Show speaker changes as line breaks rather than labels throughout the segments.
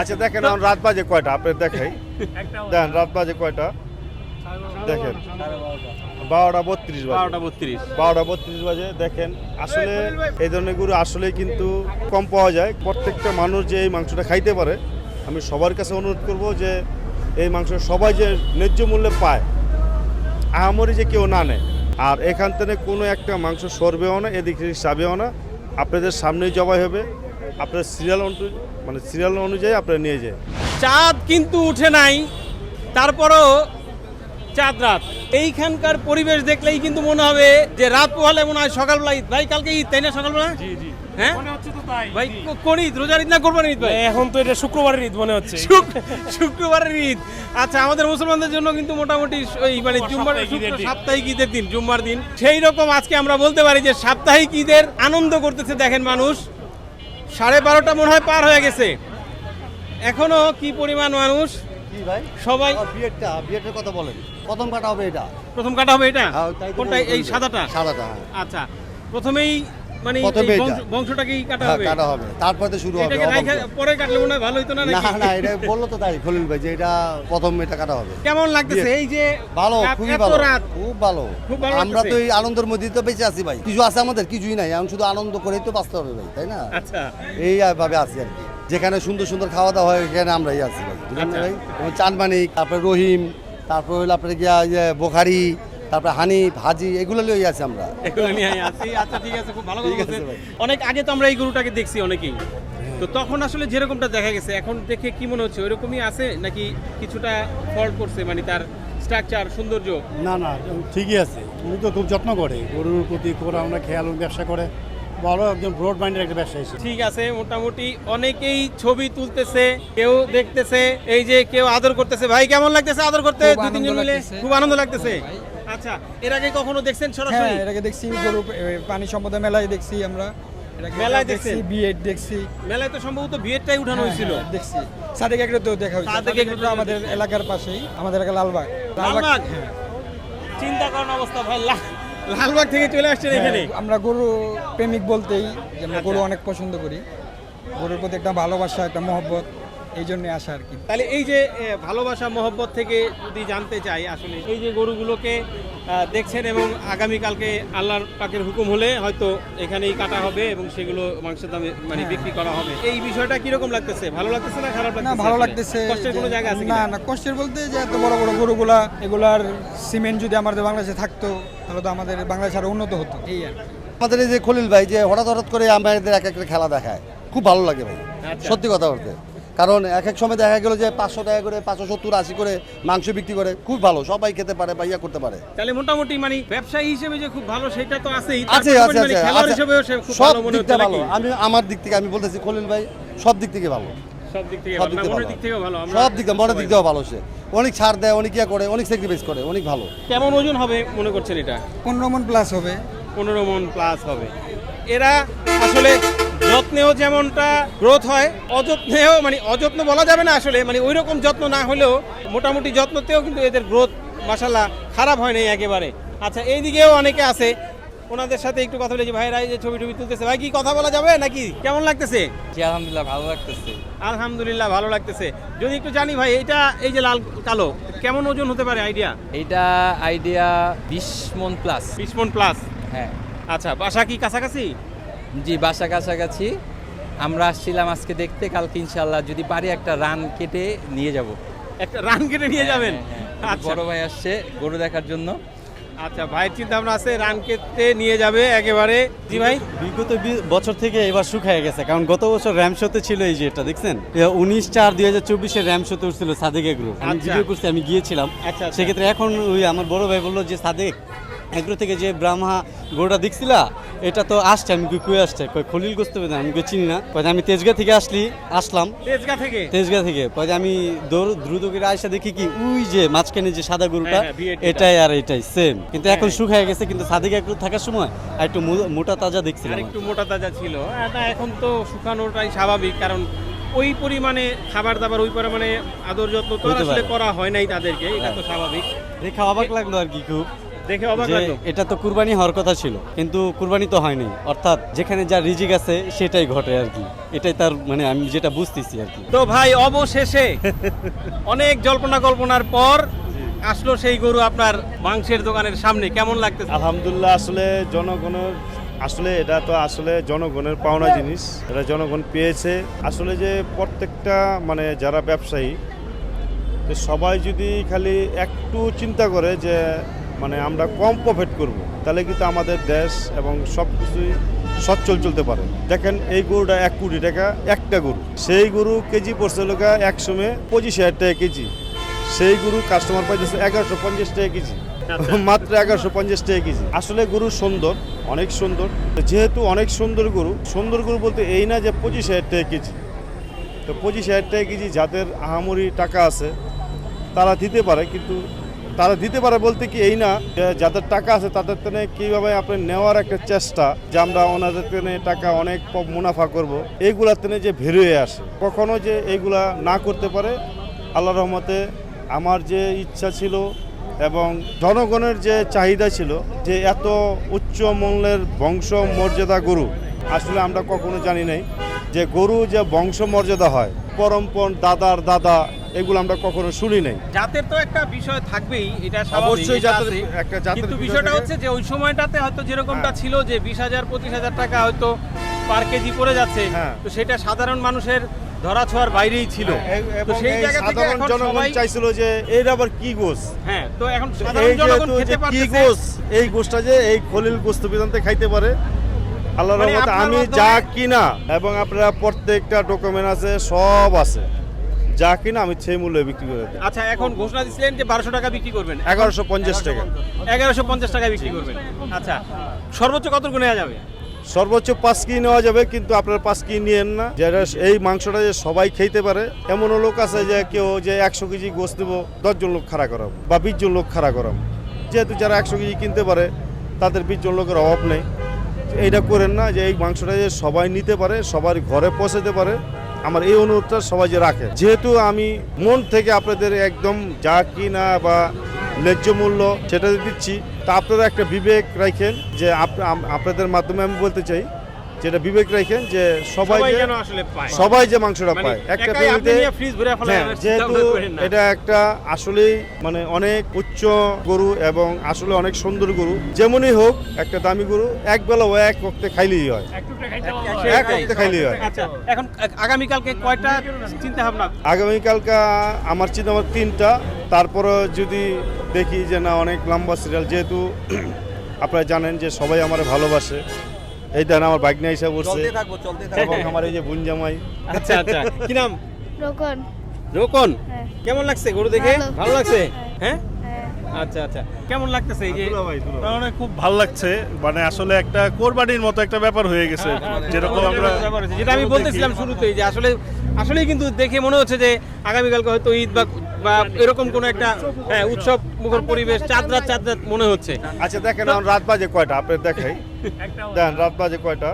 আচ্ছা দেখেন এখন রাত বাজে কয়টা? আপনি দেখাই। দেখেন রাত বাজে কয়টা? দেখেন। বারোটা বত্রিশ
বারোটা বত্রিশ।
বারোটা বত্রিশ বাজে দেখেন। আসলে এই ধরনের গরু আসলেই কিন্তু কম পাওয়া যায়। প্রত্যেকটা মানুষ যে এই মাংসটা খাইতে পারে আমি সবার কাছে অনুরোধ করব যে এই মাংস সবাই যে ন্যায্য মূল্যে পায় আহামরি যে কেউ না নেয়। আর এখান থেকে কোনো একটা মাংস সরবেও না এদিকে যাবেও না। আপনাদের সামনেই জবাই হবে। আপনার সিরিয়াল মানে সিরিয়াল অনুযায়ী আপনারা নিয়ে যায়।
চাঁদ কিন্তু উঠে নাই তারপরও চাঁদ রাত। এইখানকার পরিবেশ দেখলেই কিন্তু মনে হবে যে রাত পোহালে মনে হয় সকালবেলা ঈদ। ভাই কালকে ঈদ তাই না সকালবেলা?
জি জি।
হ্যাঁ?
মনে হচ্ছে তো তাই।
ভাই কোন ঈদ? রোজার ঈদ না করবেন ঈদ ভাই?
এখন তো এটা শুক্রবারের ঈদ মনে হচ্ছে।
শুক্রবারের ঈদ। আচ্ছা আমাদের মুসলমানদের জন্য কিন্তু মোটামুটি ওই মানে জুম্মার
সাপ্তাহিক ঈদের দিন।
সাপ্তাহিক ঈদের দিন জুম্মার দিন। সেই রকম আজকে আমরা বলতে পারি যে সাপ্তাহিক ঈদের আনন্দ করতেছে দেখেন মানুষ। সাড়ে বারোটা মনে হয় পার হয়ে গেছে। এখনও কি পরিমাণ মানুষ?
কি ভাই?
সবাই
কথা বলেন। প্রথম কাটা হবে এটা।
প্রথম কাটা হবে এটা?
হ্যাঁ,
কোনটা এই সাদাটা?
সাদাটা হ্যাঁ।
আচ্ছা প্রথমেই মানে
প্রথমে
এই
এটা।
বংশটাকেই কাটা
হ্যাঁ,
হবে।
কাটা হবে। তারপরে তো শুরু হবে
এটাকে রাইখা
অবংশ।
পরে কাটলে মনে হয় ভালো হতো না
না না এটা বলল তো তাই খলিল ভাই যে এটা প্রথম এটা কাটা হবে।
কেমন লাগতেছে? এই যে
ভালো খুবই ভালো খুব ভালো। আমরা তো এই আনন্দের মধ্যেই তো বেঁচে আছি ভাই। কিছু আছে আমাদের? কিছুই নাই। এখন শুধু আনন্দ করেই তো বাঁচতে হবে ভাই তাই না?
আচ্ছা।
এই ভাবে আছি আর কি। যেখানে সুন্দর সুন্দর খাওয়া দাওয়া হয় এখানে আমরাই আছি ভাই।
আচ্ছা।
ভাই? তারপরে রহিম তারপর হলো আপনার গিয়া বোখারি তারপরে হানি ভাজি এগুলো লই আছি আমরা।
এগুলো নিয়ে আছি। আচ্ছা ঠিক আছে খুব ভালো কথা বলছেন। অনেক আগে তো আমরা এই গরুটাকে দেখছি অনেকেই। তো তখন আসলে যেরকমটা দেখা গেছে এখন দেখে কি মনে হচ্ছে ওইরকমই আছে নাকি কিছুটা ফল করছে মানে তার স্ট্রাকচার সৌন্দর্য?
না না ঠিকই আছে। উনি তো খুব যত্ন করে। গরুর প্রতি করে আমরা খেয়াল ব্যবসা করে। ভালো একদম ব্রড মাইন্ডের একটা ব্যবসা এসেছে
ঠিক আছে মোটামুটি অনেকেই ছবি তুলতেছে কেউ দেখতেছে এই যে কেউ আদর করতেছে। ভাই কেমন লাগতেছে আদর করতে?
খুব
দুই তিনজন
আনন্দ
মিলে খুব আনন্দ লাগতেছে।
হ্যাঁ,
আচ্ছা এর আগে কখনো দেখছেন
হ্যাঁ
সরাসরি
এটাকে দেখছি গরু পানি সম্পদ মেলায় দেখছি আমরা।
মেলায়
দেখছি? বিএড দেখছি।
মেলায় তো সম্ভবত বিয়েরটাই উঠানো
হ্যাঁ,
হয়েছিল।
হ্যাঁ, দেখছি। সাদেক একটু তো দেখা হয়েছে।
সাদেক একটু
আমাদের এলাকার পাশেই আমাদের এলাকা লালবাগ।
লালবাগ?
হ্যাঁ।
চিন্তা করার অবস্থা ভাই লা- লালবাগ থেকে চলে আসছেন এখানে?
হ্যাঁ, আমরা গরু প্রেমিক বলতেই যে আমরা গরু অনেক পছন্দ করি। গরুর প্রতি একটা ভালোবাসা একটা মহব্বত। এই জন্য আসা আর কি।
তাহলে এই যে ভালোবাসা মহব্বত থেকে যদি জানতে চাই আসলে এই যে গরুগুলোকে আহ, দেখছেন এবং আগামীকালকে আল্লাহর পাকের হুকুম হলে হয়তো এখানেই কাটা হবে এবং সেগুলো মাংসের দামে মানে বিক্রি করা হবে। এই বিষয়টা কীরকম লাগতেছে? ভালো লাগতেছে না খারাপ
না
লাগতেছে
ভালো লাগতেছে
কষ্টের কোনো জায়গা আছে
না না কষ্টের বলতে যে এত বড় বড় গরুগুলা এগুলার সিমেন্ট যদি আমাদের বাংলাদেশে থাকতো তাহলে তো আমাদের বাংলাদেশ আরও উন্নত হতো। এই আর
আমাদের এই যে খলিল ভাই যে হঠাৎ হঠাৎ করে আমাদের এক একটা খেলা দেখায় খুব ভালো লাগে ভাই।
আচ্ছা।
সত্যি কথা বলতে। কারণ এক এক সময় দেখা গেল যে পাঁচশো টাকা করে পাঁচশো সত্তর আশি করে মাংস বিক্রি করে। খুব ভালো সবাই খেতে পারে বা ইয়া করতে পারে।
তাহলে মোটামুটি মানে ব্যবসায়ী হিসেবে যে খুব ভালো সেটা তো আছেই।
আছে আছে
মানে
আছে সব
ভালো মনে
দিক
হচ্ছে
থেকে ভালো। আমি আমার দিক থেকে আমি বলতেছি খলিল ভাই সব দিক থেকে ভালো।
সব দিক থেকে ভালো
সব দিক মনের দিক থেকেও ভালো সে। অনেক ছাড় দেয় অনেক ইয়া করে অনেক স্যাক্রিফাইস করে অনেক ভালো।
কেমন ওজন হবে মনে করছেন এটা?
পনেরো মন প্লাস হবে।
পনেরো মন প্লাস হবে। এরা আসলে যত্নেও যেমনটা গ্রোথ হয় অযত্নেও মানে অযত্ন বলা যাবে না আসলে মানে ওই রকম যত্ন না হলেও মোটামুটি যত্নতেও কিন্তু এদের গ্রোথ মাসাল্লাহ খারাপ হয় নাই একেবারে। আচ্ছা এইদিকেও অনেকে আছে ওনাদের সাথে একটু কথা বলেছি ভাইরা এই যে ছবি টবি তুলতেছে ভাই কি কথা বলা যাবে নাকি? কেমন লাগতেছে?
জি আলহামদুলিল্লাহ ভালো লাগতেছে।
আলহামদুলিল্লাহ ভালো লাগতেছে। যদি একটু জানি ভাই এটা এই যে লাল কালো কেমন ওজন হতে পারে আইডিয়া?
এইটা আইডিয়া বিশ মন প্লাস।
বিশ মন প্লাস?
হ্যাঁ।
আচ্ছা বাসা কি কাছাকাছি?
জি বাসা কাছাকাছি। আমরা আসছিলাম আজকে দেখতে কালকে ইনশাল্লাহ যদি পারি একটা রান কেটে নিয়ে যাব।
একটা রান কেটে নিয়ে যাবেন? আচ্ছা।
বড় ভাই আসছে গরু দেখার জন্য।
আচ্ছা ভাইয়ের চিন্তা ভাবনা আছে রান কেটে নিয়ে যাবে একেবারে। জি ভাই?
বিগত বছর থেকে এবার শুকায় গেছে কারণ গত বছর র্যাম শোতে ছিল এই যে এটা দেখছেন? উনিশ চার দুই হাজার চব্বিশে র্যাম শোতে উঠছিল সাদেক গ্রুপ আমি
আচ্ছা।
ভিডিও করছি আমি গিয়েছিলাম।
আচ্ছা, আচ্ছা।
সেক্ষেত্রে এখন ওই আমার বড় ভাই বলল যে সাদেক এগ্রো থেকে যে ব্রাহ্মা গরুটা দেখছিলা এটা তো আসছে আমি কই কই আসছে? কই খলিল গোস্ত বেদা আমি চিনি না। কই আমি তেজগা থেকে আসলি আসলাম।
তেজগা থেকে?
তেজগা থেকে। পরে আমি দৌড় দ্রুত করে আয়সা দেখি কি ওই যে মাঝখানে যে সাদা গরুটা
হ্যাঁ, হ্যাঁ, V8
এটাই আর এটাই সেম কিন্তু এখন
হ্যাঁ।
শুকায় গেছে কিন্তু সাদিক একটু থাকার সময় আর একটু মোটা তাজা দেখছিলাম
একটু মোটা তাজা ছিল। এখন তো শুকানোটাই স্বাভাবিক কারণ ওই পরিমাণে খাবার দাবার ওই পরিমাণে আদর যত্ন তো আসলে করা হয় নাই তাদেরকে এটা তো স্বাভাবিক।
দেখে অবাক লাগল আর কি খুব।
দেখে অবাক
যে এটা তো কুরবানি হওয়ার কথা ছিল কিন্তু কুরবানি তো হয়নি। অর্থাৎ যেখানে যা রিজিক আছে সেটাই ঘটে আর কি। এটাই তার মানে আমি যেটা বুঝতেছি আর কি।
তো ভাই অবশেষে অনেক জল্পনা কল্পনার পর আসলো সেই গরু আপনার মাংসের দোকানের সামনে। কেমন লাগতেছে?
আলহামদুলিল্লাহ আসলে জনগণের আসলে এটা তো আসলে জনগণের পাওনা জিনিস। এটা জনগণ পেয়েছে। আসলে যে প্রত্যেকটা মানে যারা ব্যবসায়ী সবাই যদি খালি একটু চিন্তা করে যে মানে আমরা কম প্রফিট করব, তাহলে কিন্তু আমাদের দেশ এবং সব কিছুই সচ্ছল চলতে পারে। দেখেন এই গরুটা এক কোটি টাকা, একটা গরু। সেই গরু কেজি পড়ছে লোকা একসময় পঁচিশ হাজার টাকা কেজি। সেই গরু কাস্টমার পাইতেছে এগারোশো পঞ্চাশ টাকা কেজি। মাত্র এগারোশো পঞ্চাশ টাকা কেজি। আসলে গরু সুন্দর, অনেক সুন্দর। যেহেতু অনেক সুন্দর গরু সুন্দর গরু বলতে এই না যে পঁচিশ হাজার টাকা কেজি। তো পঁচিশ হাজার টাকা কেজি যাদের আহামরি টাকা আছে, তারা দিতে পারে, কিন্তু তারা দিতে পারে বলতে কি এই না যাদের টাকা আছে তাদের তেনে কীভাবে আপনি নেওয়ার একটা চেষ্টা, যে আমরা ওনাদের তেনে টাকা অনেক মুনাফা করব, এইগুলার তেনে যে ভেরুয়ে আসে। কখনো যে এইগুলা না করতে পারে, আল্লাহ রহমতে আমার যে ইচ্ছা ছিল এবং জনগণের যে চাহিদা ছিল, যে এত উচ্চ মূল্যের বংশ মর্যাদা গরু, আসলে আমরা কখনো জানি নাই, যে গরু যে বংশ মর্যাদা হয় পরমপণ দাদার দাদা এগুলো আমরা কখনো শুনি নাই।
জাতের তো একটা বিষয় থাকবেই এটা
অবশ্যই জাতের একটা জাতের
কিন্তু বিষয়টা হচ্ছে যে ওই সময়টাতে হয়তো যেরকমটা
হ্যাঁ।
ছিল যে বিশ হাজার পঁচিশ হাজার টাকা হয়তো পার কেজি পড়ে যাচ্ছে
হ্যাঁ।
তো সেটা সাধারণ মানুষের ধরা ছোঁয়ার বাইরেই ছিল। তো
এবং
সেই জায়গা থেকে
সাধারণ
এখন
জনগণ চাইছিল যে এর আবার কি গোস?
হ্যাঁ তো এখন সাধারণ জনগণ খেতে
যে কি গোস? এই গোসটা যে এই খলিল গোস্ত বিধানতে খাইতে পারে। আল্লাহ
মানে
রহমতে আমি যা কিনা এবং আপনারা প্রত্যেকটা ডকুমেন্ট আছে সব আছে। যা কিনা আমি সেই মূল্যে বিক্রি করে দিই
আচ্ছা এখন ঘোষণা দিচ্ছিলেন যে বারোশো টাকা বিক্রি করবেন।
এগারোশো পঞ্চাশ টাকা।
এগারোশো পঞ্চাশ টাকা বিক্রি করবেন। আচ্ছা সর্বোচ্চ কত নেওয়া যাবে?
সর্বোচ্চ পাঁচ কি নেওয়া যাবে কিন্তু আপনার পাঁচ কি নিয়েন না। যেটা এই মাংসটা যে সবাই খেতে পারে এমনও লোক আছে যে কেউ যে একশো কেজি গোস দেবো দশজন লোক খাড়া করাবো বা বিশ জন লোক খাড়া করাবো যেহেতু যারা একশো কেজি কিনতে পারে তাদের বিশ জন লোকের অভাব নেই। এইটা করেন না যে এই মাংসটা যে সবাই নিতে পারে সবার ঘরে পৌঁছাতে পারে আমার এই অনুরোধটা সবাই যে রাখে। যেহেতু আমি মন থেকে আপনাদের একদম যা কি না বা ন্যায্য মূল্য সেটা দিচ্ছি, তা আপনারা একটা বিবেক রাখেন যে আপ- আপনাদের মাধ্যমে আমি বলতে চাই যেটা বিবেক রাখেন যে সবাই
সবাই
যে-
যেন আসলে পায়।
সবাই যে মাংসটা
মানে
পায়। একটা ফ্যামিলিতে হ্যাঁ, যেহেতু। এটা একটা আসলেই মানে অনেক উচ্চ গরু এবং আসলে অনেক সুন্দর গরু। যেমনই হোক একটা দামি গরু এক বেলা ও এক বক্তে খাইলেই হয়। এক বক্তে খাইলেই হয়।
আচ্ছা এখন আগামীকালকে কয়টা চিন্তা ভাবনা?
আগামীকালকা আমার চিন্তা আমার তিনটা। তারপরে যদি দেখি যে না অনেক লম্বা সিরিয়াল যেহেতু আপনারা জানেন যে সবাই আমার ভালোবাসে। এই দেন আমার হিসাব করছে এবং আমার এই যে বুনজামাই
আচ্ছা আচ্ছা। কি নাম?
রোকন।
রোকন?
হ্যাঁ।
কেমন লাগছে গরু দেখে?
ভালো।
লাগছে? হ্যাঁ।
হ্যাঁ?
আচ্ছা আচ্ছা। কেমন লাগতেছে এই যে?
মানে খুব ভালো লাগছে। মানে আসলে একটা কোরবানির মতো একটা ব্যাপার হয়ে গেছে। যেরকম আমরা
যেটা আমি বলতেছিলাম শুরুতেই যে আসলে আসলেই কিন্তু দেখে মনে হচ্ছে যে আগামীকালকে হয়তো ঈদ বা বা এরকম কোনো একটা হ্যাঁ, উৎসব মুখর পরিবেশ চাঁদ রাত চাঁদ রাত মনে হচ্ছে।
আচ্ছা দেখেন এখন রাত বাজে কয়টা? আপনি দেখাই। দেখেন রাত বাজে কয়টা?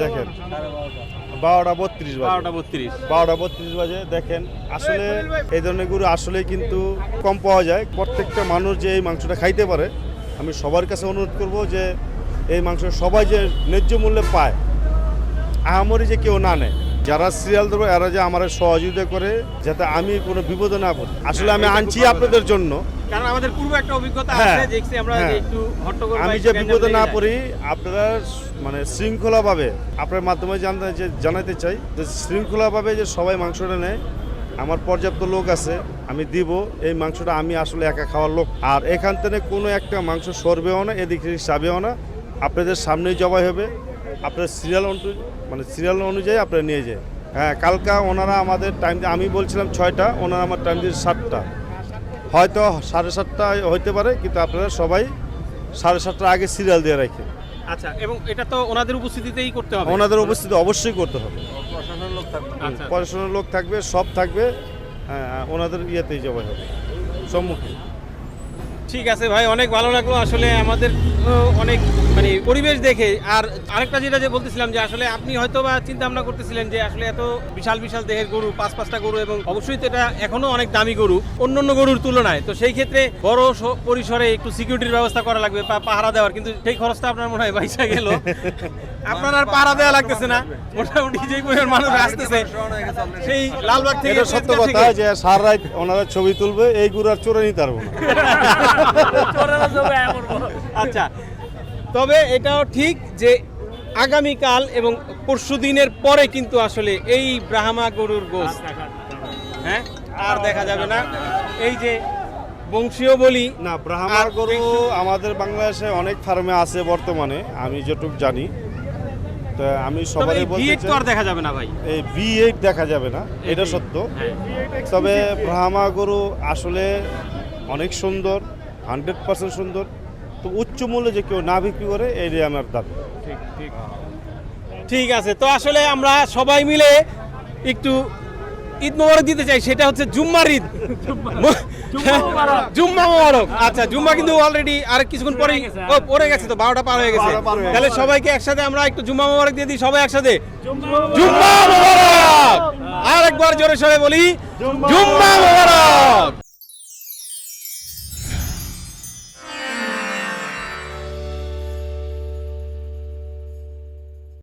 দেখেন বারোটা বত্রিশ
বারোটা বত্রিশ।
বারোটা বত্রিশ বাজে দেখেন আসলে এই ধরনের গরু আসলে কিন্তু কম পাওয়া যায়। প্রত্যেকটা মানুষ যে এই মাংসটা খাইতে পারে আমি সবার কাছে অনুরোধ করব যে এই মাংস সবাই যে ন্যায্য মূল্যে পায় আহামরি যে কেউ না নেয় যারা সিরিয়াল ধরবো এরা যে আমার সহযোগিতা করে যাতে আমি কোনো বিপদে না পড়ি। আসলে আমি আনছি আপনাদের জন্য।
কারণ আমাদের পূর্ব একটা অভিজ্ঞতা
হ্যাঁ,
আছে দেখছি আমরা
হ্যাঁ।
একটু হট্টগোল
আমি যে বিপদে না পড়ি আপনারা মানে শৃঙ্খলাভাবে আপনার মাধ্যমে জানতে যে জানাতে চাই যে শৃঙ্খলাভাবে যে সবাই মাংসটা নেয় আমার পর্যাপ্ত লোক আছে আমি দিব এই মাংসটা আমি আসলে একা খাওয়ার লোক। আর এখান থেকে কোনো একটা মাংস সরবেও না এদিক সেদিক যাবেও না আপনাদের সামনেই জবাই হবে। আপনার সিরিয়াল মানে সিরিয়াল অনুযায়ী আপনারা নিয়ে যায়। হ্যাঁ কালকা ওনারা আমাদের টাইম আমি বলছিলাম ছয়টা ওনারা আমার টাইম দিয়েছে সাতটা। হয়তো সাড়ে সাতটা হইতে পারে কিন্তু আপনারা সবাই সাড়ে সাতটার আগে সিরিয়াল দিয়ে রাখেন।
আচ্ছা এবং এটা তো ওনাদের উপস্থিতিতেই করতে হবে।
ওনাদের উপস্থিতি অবশ্যই করতে হবে।
আচ্ছা।
পড়াশোনার লোক থাকবে সব থাকবে হ্যাঁ, ওনাদের ইয়েতেই জবাই হবে সম্মুখে।
ঠিক আছে ভাই, অনেক ভালো লাগল। আসলে আমাদের অনেক মানে পরিবেশ দেখে। আর আরেকটা যেটা যে বলতেছিলাম যে আসলে আপনি হয়তো বা চিন্তা ভাবনা করতেছিলেন যে আসলে এত বিশাল বিশাল দেহের গরু, পাঁচ, পাঁচটা গরু এবং অবশ্যই তো এটা এখনও অনেক দামি গরু, অন্য অন্য গরুর তুলনায়। তো সেই ক্ষেত্রে বড় পরিসরে একটু সিকিউরিটির ব্যবস্থা করা লাগবে পাহারা দেওয়ার, কিন্তু সেই খরচটা আপনার মনে হয় বাইসা গেল। আপনার আর পাহারা দেওয়া লাগতেছে না। মোটামুটি যেই পরিমাণ মানুষ আসতেছে সেই লালবাগ থেকে
সত্য কথা যে সার রাত ওনারা ছবি তুলবে এই গুরু আর চোরে নিতে পারব
আচ্ছা তবে এটাও ঠিক যে আগামীকাল এবং পরশু দিনের পরে কিন্তু আসলে এই ব্রাহ্মা গরুর গোস হ্যাঁ? আর দেখা যাবে না। এই যে বংশীয় বলি
না ব্রাহ্মার গরু আমাদের বাংলাদেশে অনেক ফার্মে আছে বর্তমানে আমি যেটুকু জানি। তো আমি সবারই বলতে
বিয়েট তো
চাই-
আর দেখা যাবে না ভাই।
এই ভি দেখা যাবে না এটা সত্য।
হ্যাঁ।
তবে ব্রাহ্মা গরু আসলে অনেক সুন্দর হান্ড্রেড পার্সেন্ট সুন্দর। তো উচ্চ মূল্যে যে কেউ না বিক্রি করে এটাই আমার দাবি
ঠিক আছে তো আসলে আমরা সবাই মিলে একটু ঈদ মোবারক দিতে চাই সেটা হচ্ছে জুম্মার ঈদ। জুম্মা মোবারক। আচ্ছা জুম্মা কিন্তু অলরেডি আর কিছুক্ষণ পরেই ও পড়ে গেছে তো বারোটা পার হয়ে গেছে।
পার
তাহলে সবাইকে একসাথে আমরা একটু জুম্মা মোবারক দিয়ে দিই সবাই একসাথে। জুম্মা মোবারক। আর একবার জোরে সরে বলি জুম্মা মোবারক!